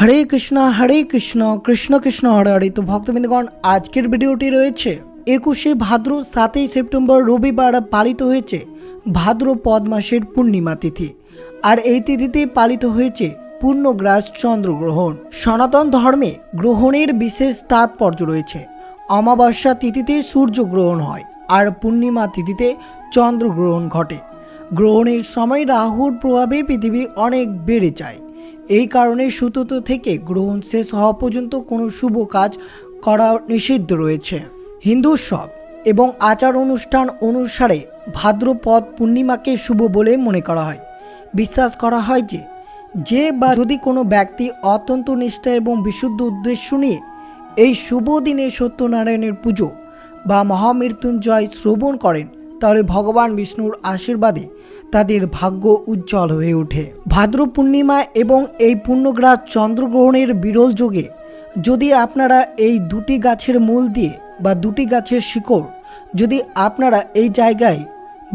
হরে কৃষ্ণ হরে কৃষ্ণ কৃষ্ণ কৃষ্ণ, হরে হরে। তো ভক্তবৃন্দগণ, আজকের ভিডিওটি রয়েছে একুশে ভাদ্র, সাতই সেপ্টেম্বর, রবিবার পালিত হয়েছে ভাদ্র পদ মাসের পূর্ণিমা তিথি। আর এই তিথিতে পালিত হয়েছে পূর্ণগ্রাস চন্দ্রগ্রহণ। সনাতন ধর্মে গ্রহণের বিশেষ তাৎপর্য রয়েছে। অমাবস্যা তিথিতে সূর্যগ্রহণ হয় আর পূর্ণিমা তিথিতে চন্দ্রগ্রহণ ঘটে। গ্রহণের সময় রাহুর প্রভাবে পৃথিবী অনেক বেড়ে যায়। এই কারণে সুতোত থেকে গ্রহণ শেষ হওয়া পর্যন্ত কোনো শুভ কাজ করা নিষিদ্ধ রয়েছে। হিন্দু উৎসব এবং আচার অনুষ্ঠান অনুসারে ভাদ্রপদ পূর্ণিমাকে শুভ বলে মনে করা হয়। বিশ্বাস করা হয় যে যে বা যদি কোনো ব্যক্তি অত্যন্ত নিষ্ঠা এবং বিশুদ্ধ উদ্দেশ্য নিয়ে এই শুভ দিনে সত্যনারায়ণের পুজো বা মহামৃত্যুঞ্জয় শ্রবণ করেন, তাহলে ভগবান বিষ্ণুর আশীর্বাদে তাদের ভাগ্য উজ্জ্বল হয়ে ওঠে। ভাদ্র পূর্ণিমা এবং এই পূর্ণগ্রাস চন্দ্রগ্রহণের বিরল যোগে যদি আপনারা এই দুটি গাছের মূল দিয়ে বা দুটি গাছের শিকড় যদি আপনারা এই জায়গায়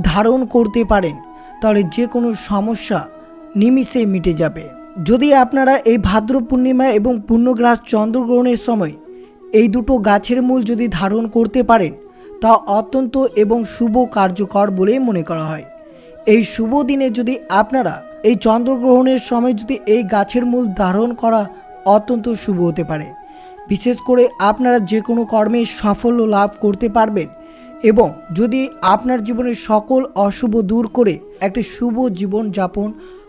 ধারণ করতে পারেন, তাহলে যে কোনো সমস্যা নিমিষে মিটে যাবে। যদি আপনারা এই ভাদ্র পূর্ণিমা এবং পূর্ণগ্রাস চন্দ্রগ্রহণের সময় এই দুটো গাছের মূল যদি ধারণ করতে পারেন, তা অত্যন্ত এবং শুভ কার্যকর বলে মনে করা হয়। এই শুভ দিনে যদি আপনারা এই চন্দ্রগ্রহণের সময় যদি এই গাছের মূল ধারণ করা অত্যন্ত শুভ হতে পারে। বিশেষ করে আপনারা যে কোনো কর্মে সাফল্য লাভ করতে পারবেন এবং যদি আপনার জীবনের সকল অশুভ দূর করে একটি শুভ জীবন যাপন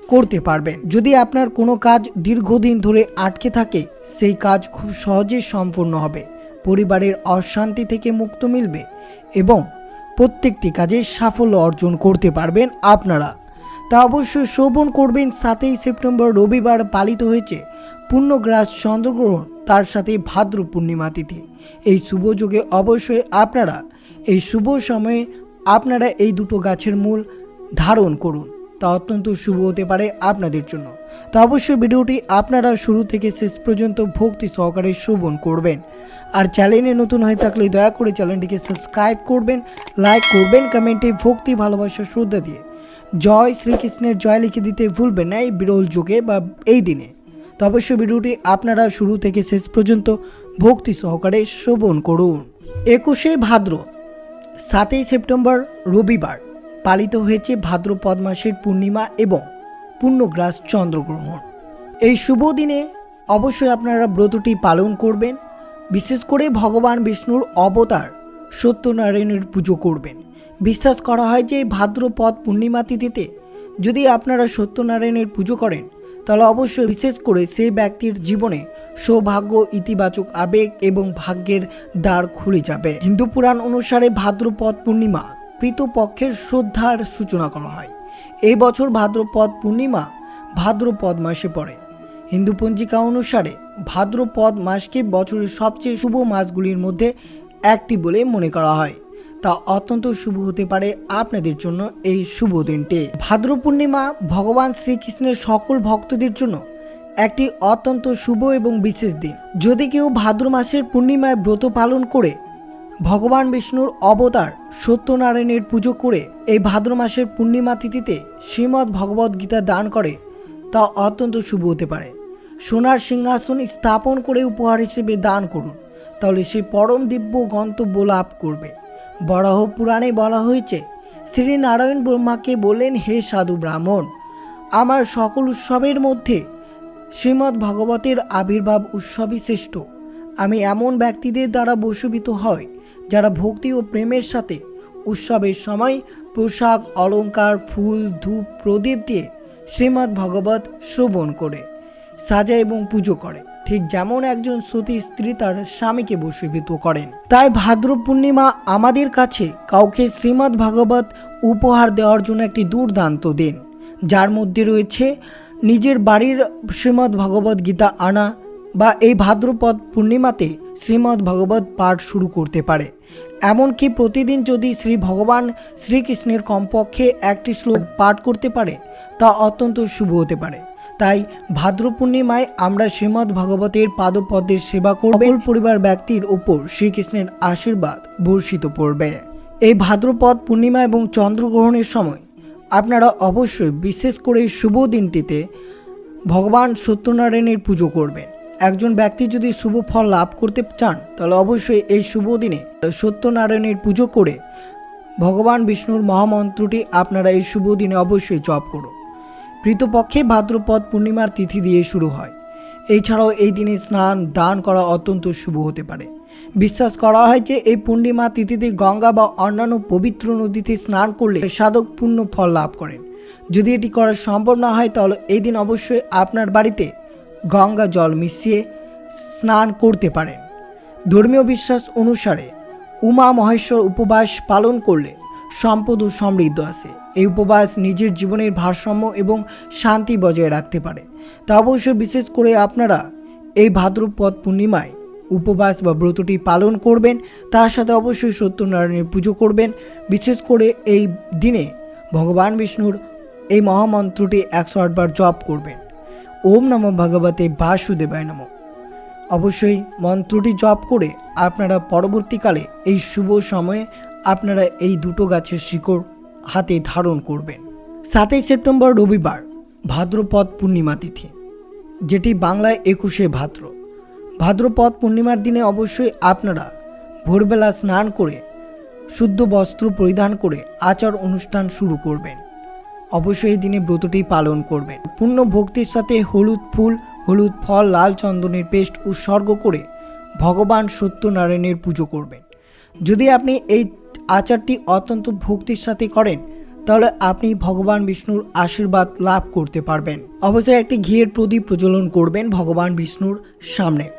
করতে পারবেন। যদি আপনার কোনো কাজ দীর্ঘদিন ধরে আটকে থাকে, সেই কাজ খুব সহজেই সম্পূর্ণ হবে। পরিবারের অশান্তি থেকে মুক্ত মিলবে এবং প্রত্যেকটি কাজে সাফল্য অর্জন করতে পারবেন আপনারা। তা অবশ্যই শ্রবণ করবেন, সাতই সেপ্টেম্বর রবিবার পালিত হয়েছে পূর্ণগ্রাস চন্দ্রগ্রহণ, তার সাথে ভাদ্র পূর্ণিমা তিথি। এই শুভ যুগে অবশ্যই আপনারা এই শুভ সময়ে আপনারা এই দুটো গাছের মূল ধারণ করুন। তা অত্যন্ত শুভ হতে পারে আপনাদের জন্য। তা অবশ্যই ভিডিওটি আপনারা শুরু থেকে শেষ পর্যন্ত ভক্তি সহকারে শ্রবণ করবেন। আর চ্যানেলে নতুন হয়ে থাকলে দয়া করে চ্যানেলটিকে সাবস্ক্রাইব করবেন, লাইক করবেন, কমেন্টে ভক্তি, ভালোবাসা, শ্রদ্ধা দিয়ে। জয় শ্রীকৃষ্ণের জয় লিখে দিতে ভুলবেন না এই বিরল যুগে বা এই দিনে। তো অবশ্যই ভিডিওটি আপনারা শুরু থেকে শেষ পর্যন্ত ভক্তি সহকারে শ্রবণ করুন। একুশে ভাদ্র, সাতই সেপ্টেম্বর রবিবার পালিত হয়েছে ভাদ্রপদ মাসের পূর্ণিমা এবং পূর্ণগ্রাস চন্দ্রগ্রহণ। এই শুভ দিনে অবশ্যই আপনারা ব্রতটি পালন করবেন, বিশেষ করে ভগবান বিষ্ণুর অবতার সত্যনারায়ণের পুজো করবেন। বিশ্বাস করা হয় যে ভাদ্রপদ পূর্ণিমা তিথিতে যদি আপনারা সত্যনারায়ণের পুজো করেন, তাহলে অবশ্যই বিশেষ করে সেই ব্যক্তির জীবনে সৌভাগ্য, ইতিবাচক আবেগ এবং ভাগ্যের দ্বার খুলে যাবে। হিন্দু পুরাণ অনুসারে ভাদ্রপদ পূর্ণিমা পৃতপক্ষের শ্রদ্ধার সূচনা করা হয়। এই বছর ভাদ্রপদ পূর্ণিমা ভাদ্রপদ মাসে পড়ে। হিন্দু পঞ্জিকা অনুসারে ভাদ্রপদ মাসকে বছরের সবচেয়ে শুভ মাসগুলির মধ্যে একটি বলে মনে করা হয়। তা অত্যন্ত শুভ হতে পারে আপনাদের জন্য এই শুভ দিনটি। ভাদ্র পূর্ণিমা ভগবান শ্রীকৃষ্ণের সকল ভক্তদের জন্য একটি অত্যন্ত শুভ এবং বিশেষ দিন। যদি কেউ ভাদ্র মাসের পূর্ণিমায় ব্রত পালন করে ভগবান বিষ্ণুর অবতার সত্যনারায়ণের পুজো করে এই ভাদ্র মাসের পূর্ণিমা তিথিতে শ্রীমদ্ ভগবদ গীতা দান করে, তা অত্যন্ত শুভ হতে পারে। সোনার সিংহাসন স্থাপন করে উপহার হিসেবে দান করুন, তাহলে সে পরম দিব্য গন্তব্য লাভ করবে। বরাহ পুরাণে বলা হয়েছে শ্রী নারায়ণ ব্রহ্মাকে বললেন, হে সাধু ব্রাহ্মণ, আমার সকল উৎসবের মধ্যে শ্রীমদ্ ভগবতের আবির্ভাব উৎসবই শ্রেষ্ঠ। আমি এমন ব্যক্তিদের দ্বারা বশীভূত হয় যারা ভক্তি ও প্রেমের সাথে উৎসবের সময় পোশাক, অলংকার, ফুল, ধূপ, প্রদীপ দিয়ে শ্রীমদ্ ভগবত শ্রবণ করে, সাজা এবং পুজো করে। ঠিক যেমন একজন সতী স্ত্রী তার স্বামীকে বশীভূত করেন। তাই ভাদ্র পূর্ণিমা আমাদের কাছে কাউকে শ্রীমদ্ ভাগবত উপহার দেওয়ার জন্য একটি দুর্দান্ত দিন। যার মধ্যে রয়েছে নিজের বাড়ির শ্রীমদ্ ভগবত গীতা আনা বা এই ভাদ্রপদ পূর্ণিমাতে শ্রীমদ্ ভগবত পাঠ শুরু করতে পারে। এমনকি প্রতিদিন যদি শ্রী ভগবান শ্রীকৃষ্ণের কমপক্ষে একটি শ্লোক পাঠ করতে পারে, তা অত্যন্ত শুভ হতে পারে। তাই ভাদ্র পূর্ণিমায় আমরা শ্রীমদ্ ভগবতের পাদপদ্মের সেবা করব। সকল পরিবার ব্যক্তির উপর শ্রীকৃষ্ণের আশীর্বাদ বর্ষিত পড়বে। এই ভাদ্রপদ পূর্ণিমা এবং চন্দ্রগ্রহণের সময় আপনারা অবশ্যই বিশেষ করে শুভ দিনটিতে ভগবান সত্যনারায়ণের পুজো করবেন। একজন ব্যক্তি যদি শুভ ফল লাভ করতে চান, তাহলে অবশ্যই এই শুভ দিনে সত্যনারায়ণের পুজো করে ভগবান বিষ্ণুর মহামন্ত্রটি আপনারা এই শুভ দিনে অবশ্যই জপ করুন। কৃতপক্ষে ভাদ্রপদ পূর্ণিমার তিথি দিয়ে শুরু হয়। এছাড়াও এই দিনে স্নান, দান করা অত্যন্ত শুভ হতে পারে। বিশ্বাস করা হয় যে এই পূর্ণিমা তিথিতে গঙ্গা বা অন্যান্য পবিত্র নদীতে স্নান করলে সাধক পূর্ণ ফল লাভ করেন। যদি এটি করা সম্ভব না হয়, তাহলে এই দিন অবশ্যই আপনার বাড়িতে গঙ্গা জল মিশিয়ে স্নান করতে পারেন ধর্মীয় বিশ্বাস অনুসারে উমা মহেশ্বর উপবাস পালন করলে সম্পদ ও সমৃদ্ধ আসে এই উপবাস নিজের জীবনের ভারসাম্য এবং শান্তি বজায় রাখতে পারে। তা অবশ্যই বিশেষ করে আপনারা এই ভাদ্রপদ পূর্ণিমায় উপবাস বা ব্রতটি পালন করবেন, তার সাথে অবশ্যই সত্যনারায়ণের পুজো করবেন। বিশেষ করে এই দিনে ভগবান বিষ্ণুর এই মহামন্ত্রটি একশো আটবার জপ করবেন। ওম নম ভগবতে বাসুদেবায় নমঃ। অবশ্যই মন্ত্রটি জপ করে আপনারা পরবর্তীকালে এই শুভ সময়ে আপনারা এই দুটো গাছের শিকড় হাতে ধারণ করবেন। সাতই সেপ্টেম্বর রবিবার, ভাদ্রপদ পূর্ণিমা তিথি, যেটি বাংলায় একুশে ভাদ্র। ভাদ্রপদ পূর্ণিমার দিনে অবশ্যই আপনারা ভোরবেলা স্নান করে, শুদ্ধ বস্ত্র পরিধান করে আচার অনুষ্ঠান শুরু করবেন। অবশ্যই এই দিনে ব্রতটি পালন করবেন। পূর্ণ ভক্তির সাথে হলুদ ফুল, হলুদ ফল, লাল চন্দনের পেস্ট উৎসর্গ করে ভগবান সত্যনারায়ণের পুজো করবেন। যদি আপনি এই আচারটি অত্যন্ত ভক্তির সাথে করেন, তাহলে আপনি ভগবান বিষ্ণুর আশীর্বাদ লাভ করতে পারবেন। অবশ্যই একটি ঘিয়ের প্রদীপ প্রজ্বলন করবেন ভগবান বিষ্ণুর সামনে।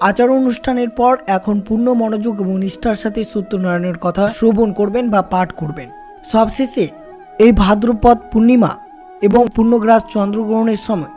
আচার অনুষ্ঠানের পর এখন পূর্ণ মনোযোগ এবং নিষ্ঠার সাথে সত্যনারায়ণের কথা শ্রবণ করবেন বা পাঠ করবেন। সবশেষে এই ভাদ্রপদ পূর্ণিমা এবং পূর্ণগ্রাস চন্দ্রগ্রহণের সময়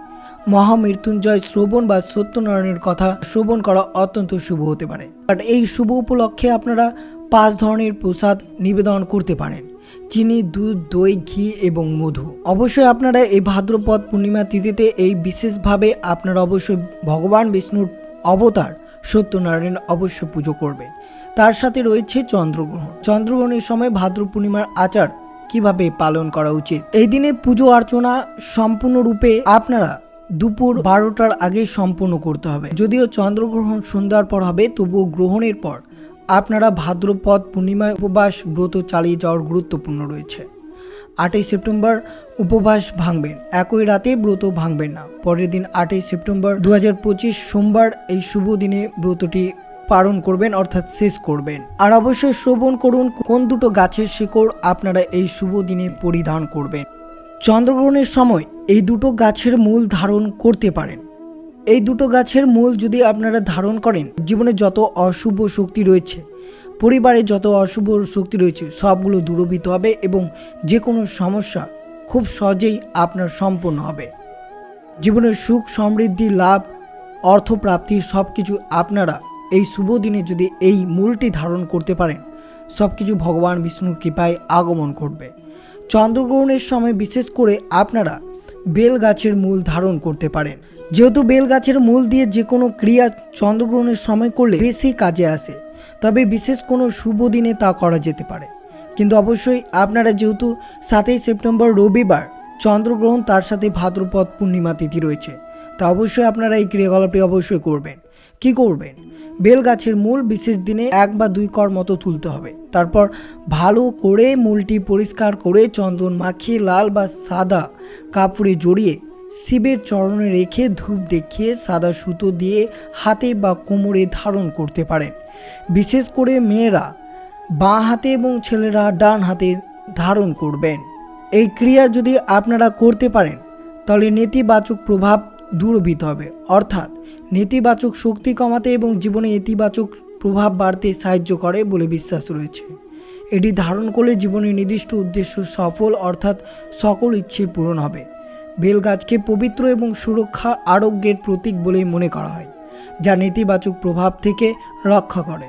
মহামৃত্যুঞ্জয় শ্রবণ বা সত্যনারায়ণের কথা শ্রবণ করা অত্যন্ত শুভ হতে পারে। বাট এই শুভ উপলক্ষে আপনারা পাঁচ ধরনের প্রসাদ নিবেদন করতে পারেন। চিনি, দুধ, দই, ঘি এবং মধু। অবশ্যই আপনারা এই ভাদ্রপদ পূর্ণিমা তিথিতে এই বিশেষভাবে আপনারা অবশ্যই ভগবান বিষ্ণুর অবতার সত্যনারায়ণ অবশ্য পুজো করবেন। তার সাথে রয়েছে চন্দ্রগ্রহণ। চন্দ্রগ্রহণের সময় ভাদ্র পূর্ণিমার আচার কীভাবে পালন করা উচিত? এই দিনে পুজো অর্চনা সম্পূর্ণরূপে আপনারা দুপুর বারোটার আগে সম্পূর্ণ করতে হবে। যদিও চন্দ্রগ্রহণ সন্ধ্যার পর হবে, তবুও গ্রহণের পর আপনারা ভাদ্রপদ পূর্ণিমায় উপবাস, ব্রত চালিয়ে যাওয়ার গুরুত্বপূর্ণ রয়েছে। আটই সেপ্টেম্বর উপবাস ভাঙবেন, একই রাতে ব্রত ভাঙবেন না। পরের দিন আটই সেপ্টেম্বর দু হাজার পঁচিশ সোমবার এই শুভ দিনে ব্রতটি পালন করবেন, অর্থাৎ শেষ করবেন। আর অবশ্যই শ্রবণ করুন, কোন দুটো গাছের শিকড় আপনারা এই শুভ দিনে পরিধান করবেন। চন্দ্রগ্রহণের সময় এই দুটো গাছের মূল ধারণ করতে পারেন। এই দুটো গাছের মূল যদি আপনারা ধারণ করেন, জীবনে যত অশুভ শক্তি রয়েছে, পরিবারে যত অশুভ শক্তি রয়েছে, সবগুলো দূরভূত হবে এবং যে কোনো সমস্যা খুব সহজেই আপনার সম্পন্ন হবে। জীবনের সুখ, সমৃদ্ধি, লাভ, অর্থপ্রাপ্তি সব কিছু আপনারা এই শুভ দিনে যদি এই মূলটি ধারণ করতে পারেন সব কিছু ভগবান বিষ্ণুর কৃপায় আগমন করবে চন্দ্রগ্রহণের সময় বিশেষ করে আপনারা বেল গাছের মূল ধারণ করতে পারেন। যেহেতু বেল গাছের মূল দিয়ে যে কোনো ক্রিয়া চন্দ্রগ্রহণের সময় করলে বেশি কাজে আসে, তবে বিশেষ কোনো শুভ দিনে তা করা যেতে পারে। কিন্তু অবশ্যই আপনারা যেহেতু সাতই সেপ্টেম্বর রবিবার চন্দ্রগ্রহণ, তার সাথে ভাদ্রপদ, পূর্ণিমা তিথি রয়েছে, তা অবশ্যই আপনারা এই ক্রিয়াকলাপটি অবশ্যই করবেন। কি করবেন? বেল গাছের মূল বিশেষ দিনে এক বা দুই কর মতো তুলতে হবে। তারপর ভালো করে মূলটি পরিষ্কার করে চন্দন মাখিয়ে লাল বা সাদা কাপড়ে জড়িয়ে শিবের চরণে রেখে ধূপ দেখিয়ে সাদা সুতো দিয়ে হাতে বা কোমরে ধারণ করতে পারেন। বিশেষ করে মেয়েরা বাঁ হাতে এবং ছেলেরা ডান হাতে ধারণ করবেন। এই ক্রিয়া যদি আপনারা করতে পারেন, তাহলে নেতিবাচক প্রভাব দূরভূত হবে। অর্থাৎ, নেতিবাচক শক্তি কমাতে এবং জীবনে ইতিবাচক প্রভাব বাড়তে সাহায্য করে বলে বিশ্বাস রয়েছে। এটি ধারণ করলে জীবনের নির্দিষ্ট উদ্দেশ্য সফল, অর্থাৎ সকল ইচ্ছে পূরণ হবে। বেল গাছকে পবিত্র এবং সুরক্ষা আরোগ্যের প্রতীক বলে মনে করা হয়, যা নেতিবাচক প্রভাব থেকে রক্ষা করে।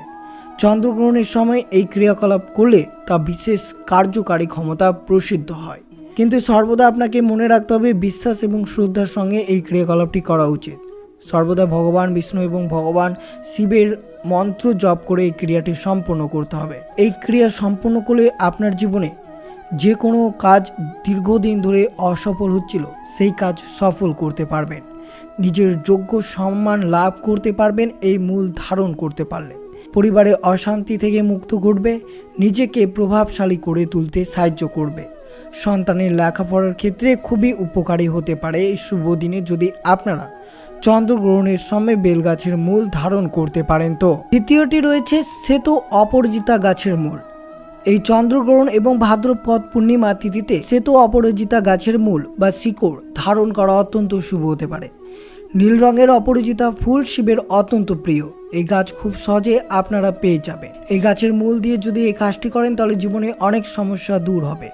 চন্দ্রগ্রহণের সময় এই ক্রিয়াকলাপ করলে তা বিশেষ কার্যকারী ক্ষমতা প্রসিদ্ধ হয়। কিন্তু সর্বদা আপনাকে মনে রাখতে হবে বিশ্বাস এবং শ্রদ্ধার সঙ্গে এই ক্রিয়াকলাপটি করা উচিত। সর্বদা ভগবান, বিষ্ণু এবং ভগবান শিবের মন্ত্র জপ করে এই ক্রিয়াটি সম্পন্ন করতে হবে। এই ক্রিয়া সম্পন্ন করলে আপনার জীবনে যে কোনো কাজ দীর্ঘদিন ধরে অসফল হচ্ছিল, সেই কাজ সফল করতে পারবেন। নিজের যোগ্য সম্মান লাভ করতে পারবেন, এই মূল ধারণ করতে পারলে। পরিবারে অশান্তি থেকে মুক্ত ঘটবে, নিজেকে প্রভাবশালী করে তুলতে সাহায্য করবে। সন্তানের লেখাপড়ার ক্ষেত্রে খুবই উপকারী হতে পারে। এই শুভ দিনে যদি আপনারা চন্দ্রগ্রহণের সময় বেলগাছের মূল ধারণ করতে পারেন তো। দ্বিতীয়টি রয়েছে সেতু অপরাজিতা গাছের মূল। এই চন্দ্রগ্রহণ এবং ভাদ্রপদ পূর্ণিমা তিথিতে সেতু অপরাজিতা গাছের মূল বা শিকড় ধারণ করা অত্যন্ত শুভ হতে পারে। নীল রঙের অপরাজিতা ফুল শিবের অত্যন্ত প্রিয়। এই গাছ খুব সহজে আপনারা পেয়ে যাবেন। এই গাছের মূল দিয়ে যদি এই কাজটি করেন তাহলে জীবনে অনেক সমস্যা দূর হবে।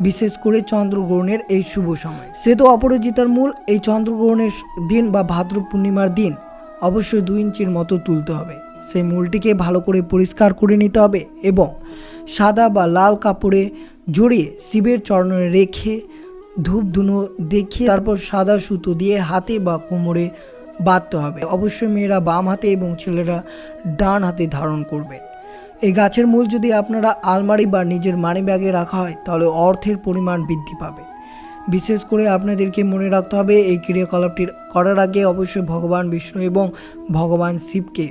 বিশেষ করে চন্দ্রগ্রহণের এই শুভ সময়। সেতু অপরাজিতার মূল, এই চন্দ্রগ্রহণের দিন বা ভাদ্র পূর্ণিমার দিন অবশ্যই দুই ইঞ্চির মতো তুলতে হবে। সেই মূলটিকে ভালো করে পরিষ্কার করে নিতে হবে এবং সাদা বা লাল কাপড়ে জড়িয়ে শিবের চরণে রেখে ধূপ ধুনো দেখিয়ে তারপর সাদা সুতো দিয়ে হাতে বা কোমরে বাঁধতে হবে। অবশ্যই মেয়েরা বাম হাতে এবং ছেলেরা ডান হাতে ধারণ করবে। এই গাছের মূল যদি আপনারা আলমারি বা নিজের মানি ব্যাগে রাখা হয় তাহলে অর্থের পরিমাণ বৃদ্ধি পাবে। বিশেষ করে আপনাদেরকে মনে রাখতে হবে এই ক্রিয়াকলাপটি করার আগে অবশ্যই ভগবান বিষ্ণু এবং ভগবান শিবকে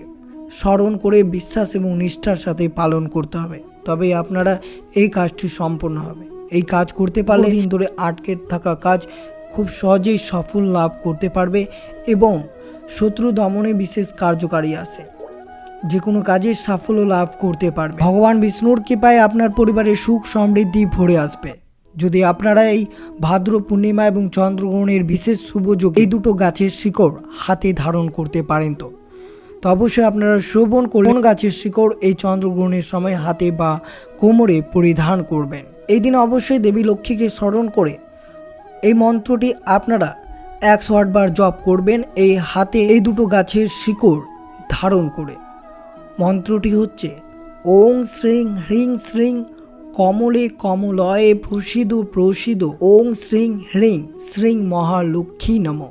স্মরণ করে বিশ্বাস এবং নিষ্ঠার সাথে পালন করতে হবে। তবেই আপনারা এই কাজটি সম্পন্ন হবে। এই কাজ করতে পারলে ধরে আটকে থাকা কাজ খুব সহজেই সফল লাভ করতে পারবে এবং শত্রু দমনে বিশেষ কার্যকারী আছে। যে কোনো কাজের সাফল্য লাভ করতে পারবে। ভগবান বিষ্ণুর কৃপায় আপনার পরিবারের সুখ সমৃদ্ধি ভরে আসবে। যদি আপনারা এই ভাদ্র পূর্ণিমা এবং চন্দ্রগ্রহণের বিশেষ শুভ যোগ এই দুটো গাছের শিকড় হাতে ধারণ করতে পারেন তো। তো অবশ্যই আপনারা শ্রবণ করবেন গাছের শিকড় এই চন্দ্রগ্রহণের সময় হাতে বা কোমরে পরিধান করবেন। এই দিন অবশ্যই দেবী লক্ষ্মীকে স্মরণ করে এই মন্ত্রটি আপনারা একশো আটবার জপ করবেন। এই হাতে এই দুটো গাছের শিকড় ধারণ করে। মন্ত্রটি হচ্ছে, ওং শ্রীং হ্রিং শ্রীং কমলে কমলয়ে প্রসিদ প্রসিদ ওং শ্রীং হ্রিং শ্রীং মহালক্ষ্মী নম।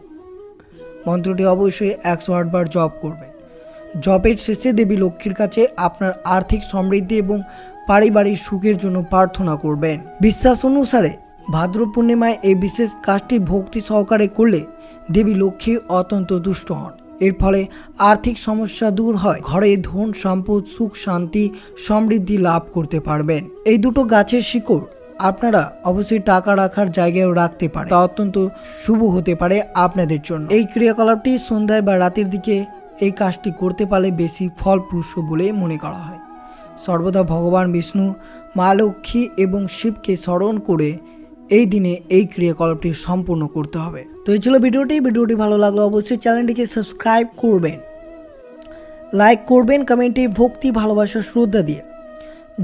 মন্ত্রটি অবশ্যই একশো আটবার জপ করবেন। জপের শেষে দেবী লক্ষ্মীর কাছে আপনার আর্থিক সমৃদ্ধি এবং পারিবারিক সুখের জন্য প্রার্থনা করবেন। বিশ্বাস অনুসারে ভাদ্র পূর্ণিমায় এই বিশেষ কাজটি ভক্তি সহকারে করলে দেবী লক্ষ্মী অত্যন্ত দুষ্ট হন। এর ফলে আর্থিক সমস্যা দূর হয়। ঘরে ধন সম্পদ, সুখ, শান্তি, সমৃদ্ধি লাভ করতে পারবেন। এই দুটো গাছের শিকড় আপনারা অবশ্যই টাকা রাখার জায়গায় রাখতে পারেন। তা অত্যন্ত শুভ হতে পারে আপনাদের জন্য। এই ক্রিয়াকলাপটি সন্ধ্যায় বা রাতের দিকে এই কাজটি করতে পারলে বেশি ফলপ্রসূ বলে মনে করা হয়। সর্বদা ভগবান বিষ্ণু, মা লক্ষ্মী এবং শিবকে স্মরণ করে এই দিনে এই ক্রিয়াকলাপটি সম্পূর্ণ করতে হবে। তো এই ছিল ভিডিওটি। ভিডিওটি ভালো লাগলে অবশ্যই চ্যানেলটিকে সাবস্ক্রাইব করবেন। লাইক করবেন, কমেন্টে ভক্তি, ভালোবাসা, শ্রদ্ধা দিয়ে।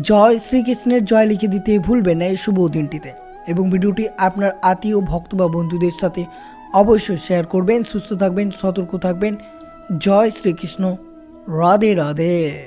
জয় শ্রীকৃষ্ণের জয় লিখে দিতে ভুলবেন না এই শুভ দিনটিতে। এবং ভিডিওটি আপনার আত্মীয়, ভক্ত বা বন্ধুদের সাথে অবশ্যই শেয়ার করবেন। সুস্থ থাকবেন, সতর্ক থাকবেন। জয় শ্রীকৃষ্ণ। রাধে রাধে।